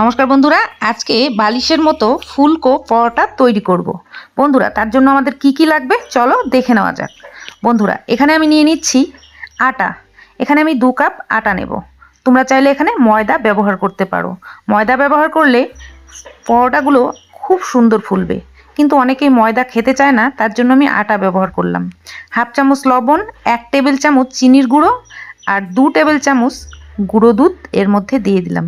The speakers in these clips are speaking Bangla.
নমস্কার বন্ধুরা, আজকে বালিশের মতো ফুলকো পরোটা তৈরি করব। বন্ধুরা, তার জন্য আমাদের কি কি লাগবে? চলো দেখে নেওয়া যাক। বন্ধুরা, এখানে আমি নিয়ে নিচ্ছি আটা। এখানে আমি দু কাপ আটা নেব। তোমরা চাইলে এখানে ময়দা ব্যবহার করতে পারো। ময়দা ব্যবহার করলে পরোটাগুলো খুব সুন্দর ফুলবে। কিন্তু অনেকেই ময়দা খেতে চায় না, তার জন্য আমি আটা ব্যবহার করলাম। হাফ চামচ লবণ, এক টেবিল চামচ চিনির গুঁড়ো আর দু টেবিল চামচ গুঁড়ো দুধ এর মধ্যে দিয়ে দিলাম।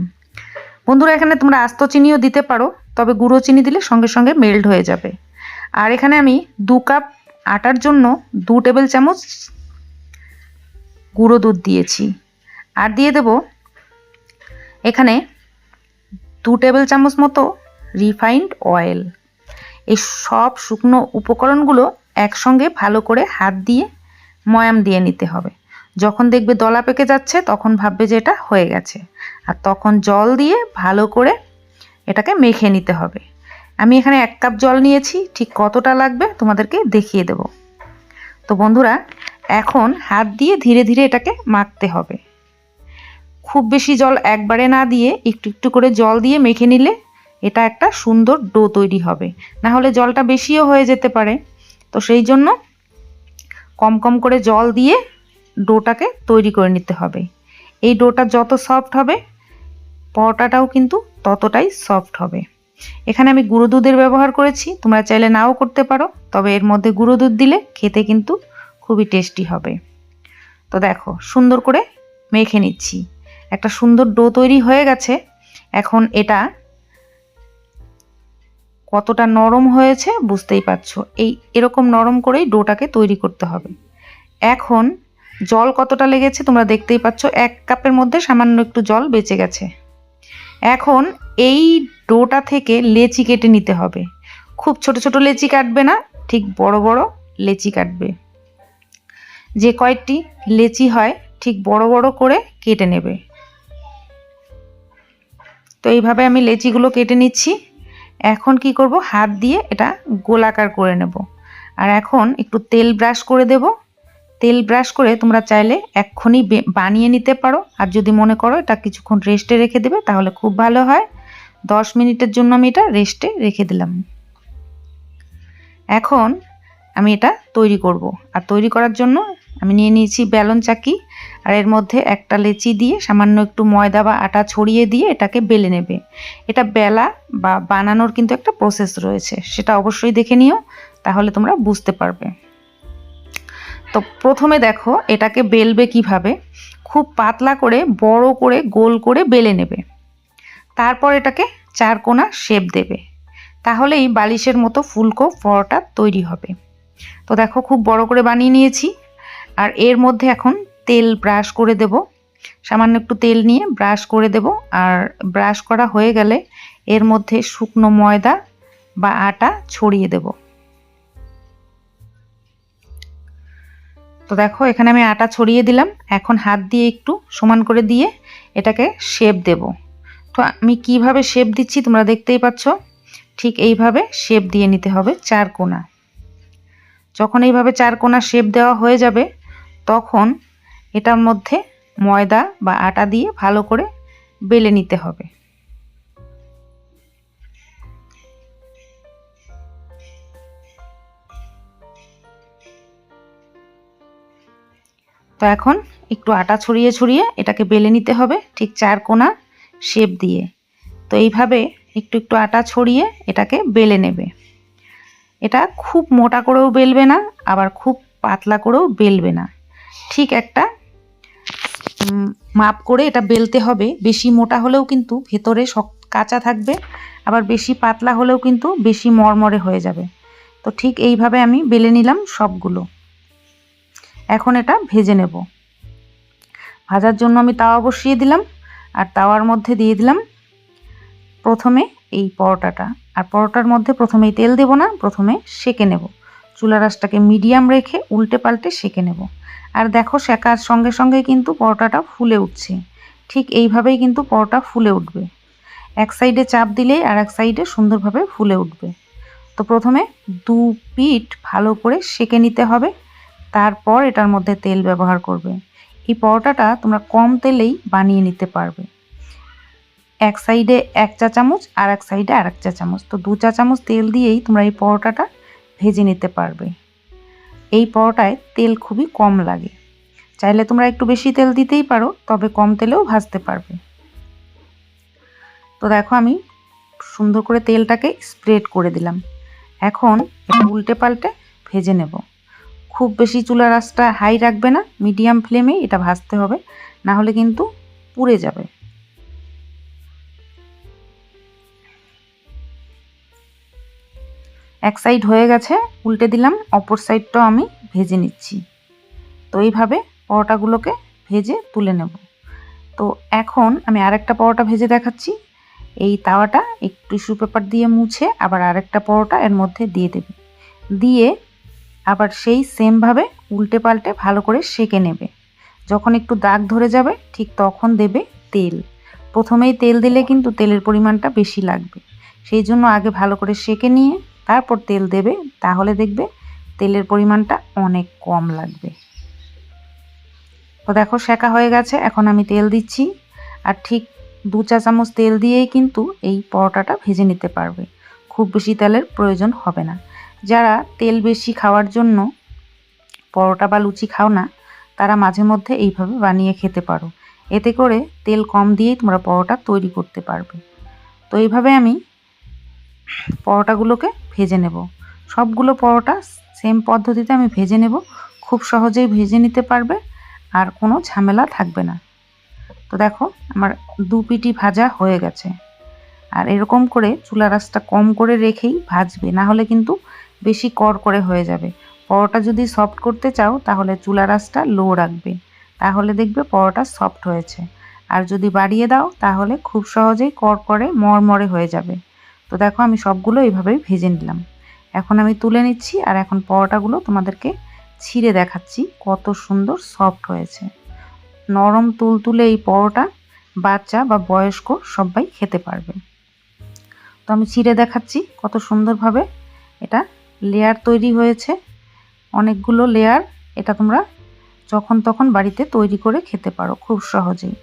বন্ধুরা, এখানে তোমরা আস্ত চিনিও দিতে পারো, তবে গুঁড়ো চিনি দিলে সঙ্গে সঙ্গে মেল্ট হয়ে যাবে। আর এখানে আমি দু কাপ আটার জন্য দু টেবিল চামচ গুঁড়ো দুধ দিয়েছি। আর দিয়ে দেব এখানে দু টেবিল চামচ মতো রিফাইন্ড অয়েল এই সব শুকনো উপকরণগুলো একসঙ্গে ভালো করে হাত দিয়ে ময়াম দিয়ে নিতে হবে। যখন দেখবে দলা পেকে যাচ্ছে, তখন ভাববে যে এটা হয়ে গেছে। আর তখন জল দিয়ে ভালো করে এটাকে মেখে নিতে হবে। আমি এখানে এক কাপ জল নিয়েছি, ঠিক কতটা লাগবে তোমাদেরকে দেখিয়ে দেব। তো বন্ধুরা, এখন হাত দিয়ে ধীরে ধীরে এটাকে মাখতে হবে। খুব বেশি জল একবারে না দিয়ে একটু একটু করে জল দিয়ে মেখে নিলে এটা একটা সুন্দর ডো তৈরি হবে। না হলে জলটা বেশিও হয়ে যেতে পারে। তো সেই জন্য কম কম করে জল দিয়ে ডোটাকে তৈরি করে নিতে হবে। এই ডোটা যত সফট হবে, পরোটাটাও কিন্তু ততটাই সফট হবে। এখানে আমি গুঁড়ো দুধের ব্যবহার করেছি, তোমরা চাইলে নাও করতে পারো, তবে এর মধ্যে গুঁড়ো দুধ দিলে খেতে কিন্তু খুবই টেস্টি হবে। তো দেখো, সুন্দর করে মেখে নিচ্ছি। একটা সুন্দর ডো তৈরি হয়ে গেছে, এখন এটা কতটা নরম হয়েছে বুঝতেই পারছ। এই এরকম নরম করেই ডোটাকে তৈরি করতে হবে। এখন জল কতটা লেগেছে তোমরা দেখতেই পাচ্ছ। এক কাপের মধ্যে সামান্য একটু জল বেঁচে গেছে। এখন এই ডোটা থেকে লেচি কেটে নিতে হবে। খুব ছোট ছোট লেচি কাটবে না, ঠিক বড় বড় লেচি কাটবে। যে কয়েকটি লেচি হয়, ঠিক বড় বড় করে কেটে নেবে। তো এইভাবে আমি লেচিগুলো কেটে নিচ্ছি। এখন কি করব? হাত দিয়ে এটা গোলাকার করে নেব। আর এখন একটু তেল ব্রাশ করে দেব। তেল ব্রাশ করে তোমরা চাইলে এক্ষুনি বানিয়ে নিতে পারো। আর যদি মনে করো এটা কিছুক্ষণ রেস্টে রেখে দেবে, তাহলে খুব ভালো হয়। দশ মিনিটের জন্য আমি এটা রেস্টে রেখে দিলাম। এখন আমি এটা তৈরি করব। আর তৈরি করার জন্য আমি নিয়ে নিয়েছি ব্যালন চাকি। আর এর মধ্যে একটা লেচি দিয়ে সামান্য একটু ময়দা বা আটা ছড়িয়ে দিয়ে এটাকে বেলে নেবে। এটা বেলা বা বানানোর কিন্তু একটা প্রসেস রয়েছে। সেটা অবশ্যই দেখে নিও, তাহলে তোমরা বুঝতে পারবে। তো প্রথমে দেখো এটাকে বেলবে কীভাবে? খুব পাতলা করে, বড় করে, গোল করে বেলে নেবে। তারপর এটাকে চার কোনা শেপ দেবে। তাহলেই বালিশের মতো ফুলকো পরোটা তৈরি হবে। তো দেখো খুব বড় করে বানিয়ে নিয়েছি। আর এর মধ্যে এখন তেল ব্রাশ করে দেব। সামান্য একটু তেল নিয়ে ব্রাশ করে দেব। আর ব্রাশ করা হয়ে গেলে এর মধ্যে শুকনো ময়দা বা আটা ছড়িয়ে দেব। তো দেখো, এখানে আমি আটা ছড়িয়ে দিলাম। এখন হাত দিয়ে একটু সমান করে দিয়ে এটাকে শেপ দেব। তো আমি কীভাবে শেপ দিচ্ছি তোমরা দেখতেই পাচ্ছ? ঠিক এইভাবে শেপ দিয়ে নিতে হবে চার কোনা। যখন এইভাবে চার কোনা শেপ দেওয়া হয়ে যাবে, তখন এটার মধ্যে ময়দা বা আটা দিয়ে ভালো করে বেলে নিতে হবে। তো এখন একটু আটা ছড়িয়ে ছড়িয়ে এটাকে বেলে নিতে হবে ঠিক চার কোনা শেপ দিয়ে। তো এইভাবে একটু একটু আটা ছড়িয়ে এটাকে বেলে নেবে। এটা খুব মোটা করেও বেলবে না, আবার খুব পাতলা করেও বেলবে না। ঠিক একটা মাপ করে এটা বেলতে হবে। বেশি মোটা হলেও কিন্তু ভেতরে কাঁচা থাকবে, আবার বেশি পাতলা হলেও কিন্তু বেশি মরমরে হয়ে যাবে। তো ঠিক এইভাবে আমি বেলে নিলাম সবগুলো। এখন এটা ভেজে নেব। ভাজার জন্য আমি তাওয়া বসিয়ে দিলাম আর তাওয়ার মধ্যে দিয়ে দিলাম প্রথমে এই পরোটাটা। আর পরোটার মধ্যে প্রথমেই তেল দেব না, প্রথমে সেকে নেব। চুলা রাসটাকে মিডিয়াম রেখে উল্টে পাল্টে সেকে নেব। আর দেখো শেখার সঙ্গে সঙ্গে কিন্তু পরোটাটা ফুলে উঠছে। ঠিক এইভাবেই কিন্তু পরোটা ফুলে উঠবে। এক সাইডে চাপ দিলেই আর এক সাইডে সুন্দরভাবে ফুলে উঠবে। তো প্রথমে দু পিঠ ভালো করে সেকে নিতে হবে। তারপর এটার মধ্যে তেল ব্যবহার করবে। এই পরোটাটা তোমরা কম তেলেই বানিয়ে নিতে পারবে। এক সাইডে এক চা চামচ আর এক সাইডে আর এক চা চামচ। তো দু চা চামচ তেল দিয়েই তোমরা এই পরোটাটা ভেজে নিতে পারবে। এই পরোটায় তেল খুবই কম লাগে। চাইলে তোমরা একটু বেশি তেল দিতেই পারো, তবে কম তেলেও ভাজতে পারবে। তো দেখো আমি সুন্দর করে তেলটাকে স্প্রেড করে দিলাম। এখন উল্টে পাল্টে ভেজে নেব। খুব বেশি চুলার আঁচটা হাই রাখবে না মিডিয়াম ফ্লেমে এটা ভাজতে হবে, না হলে কিন্তু পুড়ে যাবে। এক সাইড হয়ে গেছে, উল্টে দিলাম, অপর সাইডটাও আমি ভেজে নিচ্ছি। তো এইভাবে পরোটাগুলোকে ভেজে তুলে নেব। তো এখন আমি আরেকটা পরোটা ভেজে দেখাচ্ছি। এই তাওয়াটা একটু টিস্যু পেপার দিয়ে মুছে আবার আরেকটা পরোটা এর মধ্যে দিয়ে দেবে। দিয়ে আবার সেই সেমভাবে উল্টে পাল্টে ভালো করে সেকে নেবে। যখন একটু দাগ ধরে যাবে, ঠিক তখন দেবে তেল। প্রথমেই তেল দিলে কিন্তু তেলের পরিমাণটা বেশি লাগবে। সেই জন্য আগে ভালো করে সেকে নিয়ে তারপর তেল দেবে, তাহলে দেখবে তেলের পরিমাণটা অনেক কম লাগবে। তো দেখো শেখা হয়ে গেছে, এখন আমি তেল দিচ্ছি। আর ঠিক দু চা চামচ তেল দিয়েই কিন্তু এই পরোটাটা ভেজে নিতে পারবে। খুব বেশি তেলের প্রয়োজন হবে না। যারা তেল বেশি খাওয়ার জন্য পরোটা বা লুচি খাও না, তারা মাঝে মধ্যে এইভাবে বানিয়ে খেতে পারো। এতে করে তেল কম দিয়েই তোমরা পরোটা তৈরি করতে পারবে। তো এইভাবে আমি পরোটাগুলোকে ভেজে নেব। সবগুলো পরোটা সেম পদ্ধতিতে আমি ভেজে নেব। খুব সহজেই ভেজে নিতে পারবে, আর কোনো ঝামেলা থাকবে না। তো দেখো, আমার দু পিটি ভাজা হয়ে গেছে। আর এরকম করে চুলা রাসটা কম করে রেখেই ভাজবে, না হলে কিন্তু বেশি কর করে হয়ে যাবে। পরোটা যদি সফট করতে চাও, তাহলে চুলা রাসটা লো রাখবে। তাহলে দেখবে পরোটা সফট হয়েছে। আর যদি বাড়িয়ে দাও, তাহলে খুব সহজেই কর করে মরমরে হয়ে যাবে। তো দেখো, আমি সবগুলো এইভাবেই ভেজে নিলাম। এখন আমি তুলে নিচ্ছি আর এখন পরোটাগুলো তোমাদেরকে ছিঁড়ে দেখাচ্ছি কত সুন্দর সফট হয়েছে। নরম তুলতুলে এই পরোটা বাচ্চা বা বয়স্ক সবাই খেতে পারবে। তো আমি ছিঁড়ে দেখাচ্ছি কত সুন্দরভাবে। এটা লেয়ার তৈরি হয়েছে। অনেকগুলো লেয়ার এটা তোমরা যখন তখন বাড়িতে তৈরি করে খেতে পারো খুব সহজেই।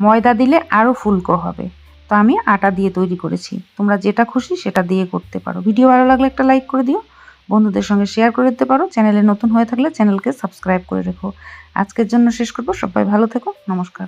ময়দা দিলে আরও ফুলকো হবে। তো আমি আটা দিয়ে তৈরি করেছি। তোমরা যেটা খুশি সেটা দিয়ে করতে পারো। ভিডিও ভালো লাগলে একটা লাইক করে দিও। বন্ধুদের সঙ্গে শেয়ার করে দিতে পারো। চ্যানেলে নতুন হয়ে থাকলে চ্যানেলকে সাবস্ক্রাইব করে রেখো। আজকের জন্য শেষ করব। সবাই ভালো থেকো। নমস্কার।